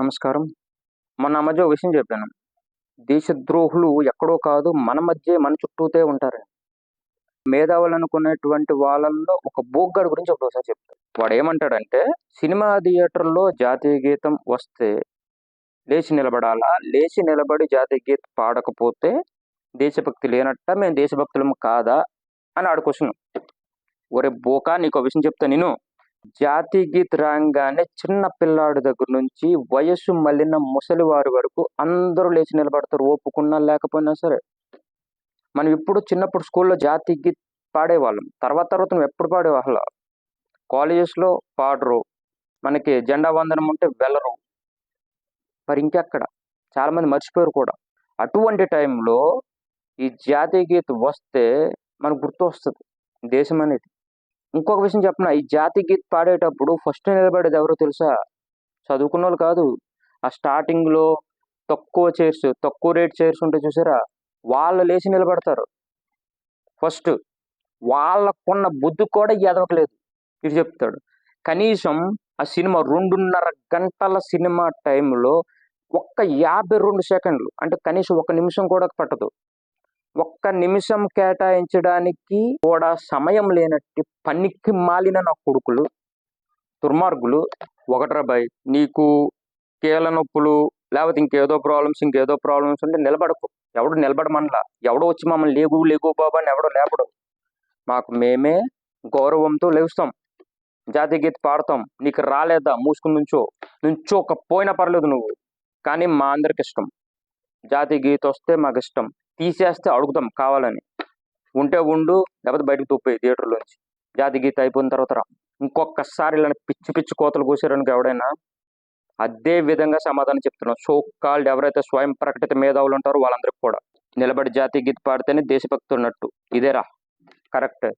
నమస్కారం. మొన్న మధ్య ఒక విషయం చెప్పాను. దేశద్రోహులు ఎక్కడో కాదు మన మధ్య మన చుట్టూతే ఉంటారు మేధావులు అనుకునేటువంటి వాళ్ళల్లో ఒక బోగ్గాడు గురించి ఒకసారి చెప్తాడు వాడు ఏమంటాడంటే సినిమా థియేటర్లో జాతీయ గీతం వస్తే లేచి నిలబడాలా? లేచి నిలబడి జాతీయ గీతం పాడకపోతే దేశభక్తి లేనట్ట? మేము దేశభక్తులం కాదా? అని ఆడుకొచ్చున్నాం ఒరే బోకా నీకు ఒక విషయం చెప్తా నేను. జాతీయ గీత్ రాగానే చిన్న పిల్లాడి దగ్గర నుంచి వయస్సు మళ్ళిన ముసలి వారి వరకు అందరూ లేచి నిలబడతారు ఒప్పుకున్నా లేకపోయినా సరే. మనం ఇప్పుడు చిన్నప్పుడు స్కూల్లో జాతీయ గీత్ పాడేవాళ్ళం. తర్వాత తర్వాత నువ్వు ఎప్పుడు పాడేవాళ్ళ కాలేజెస్లో పాడరు. మనకి జెండా వందనం ఉంటే వెళ్ళరు. మరి ఇంకెక్కడ? చాలా మంది మర్చిపోయారు కూడా. అటువంటి టైంలో ఈ జాతీయ గీత్ వస్తే మనకు గుర్తు వస్తుంది దేశం అనేది. ఇంకొక విషయం చెప్పిన? ఈ జాతీయ గీత్ పాడేటప్పుడు ఫస్ట్ నిలబడేది ఎవరో తెలుసా? చదువుకున్న వాళ్ళు కాదు. ఆ స్టార్టింగ్లో తక్కువ చైర్స్ తక్కువ రేట్ చైర్స్ ఉంటే చూసారా? వాళ్ళు లేచి నిలబడతారు. ఫస్ట్ వాళ్ళకున్న బుద్ధి కూడా ఎదవకలేదు ఇది చెప్తాడు. కనీసం ఆ సినిమా రెండున్నర గంటల సినిమా టైంలో ఒక్క యాభై రెండు సెకండ్లు అంటే కనీసం ఒక నిమిషం కూడా పట్టదు. ఒక్క నిమిషం కేటాయించడానికి కూడా సమయం లేనట్టు పనికి మాలిన నా కొడుకులు దుర్మార్గులు ఒకటరబాయ్ నీకు కీళ్ళ నొప్పులు లేకపోతే ఇంకేదో ప్రాబ్లమ్స్ ఇంకేదో ప్రాబ్లమ్స్ ఉంటే నిలబడకు. ఎవడు నిలబడమనలా. ఎవడో వచ్చి మమ్మల్ని లేగు లేగు బాబా అని ఎవడో లేపడు. మాకు మేమే గౌరవంతో లేస్తాం. జాతీయ గీత పాడతాం. నీకు రాలేదా? మూసుకుని నుంచో. నుంచో పోయినా పర్లేదు నువ్వు. కానీ మా అందరికి ఇష్టం. జాతీయ గీత వస్తే మాకు ఇష్టం. తీసేస్తే అడుగుతాం కావాలని. ఉంటే ఉండు లేకపోతే బయటకు తొప్పి థియేటర్లోంచి. జాతి గీత అయిపోయిన తర్వాత రా. ఇంకొకసారి ఇలా పిచ్చి పిచ్చి కోతలు కూసారనుకో ఎవడైనా అదే విధంగా సమాధానం చెప్తున్నాం. సో కాల్డ్ ఎవరైతే స్వయం ప్రకటిత మేధావులు ఉంటారో వాళ్ళందరికీ కూడా. నిలబడి జాతీయ గీత పాడితేనే దేశభక్తి ఉన్నట్టు ఇదేరా. కరెక్ట్.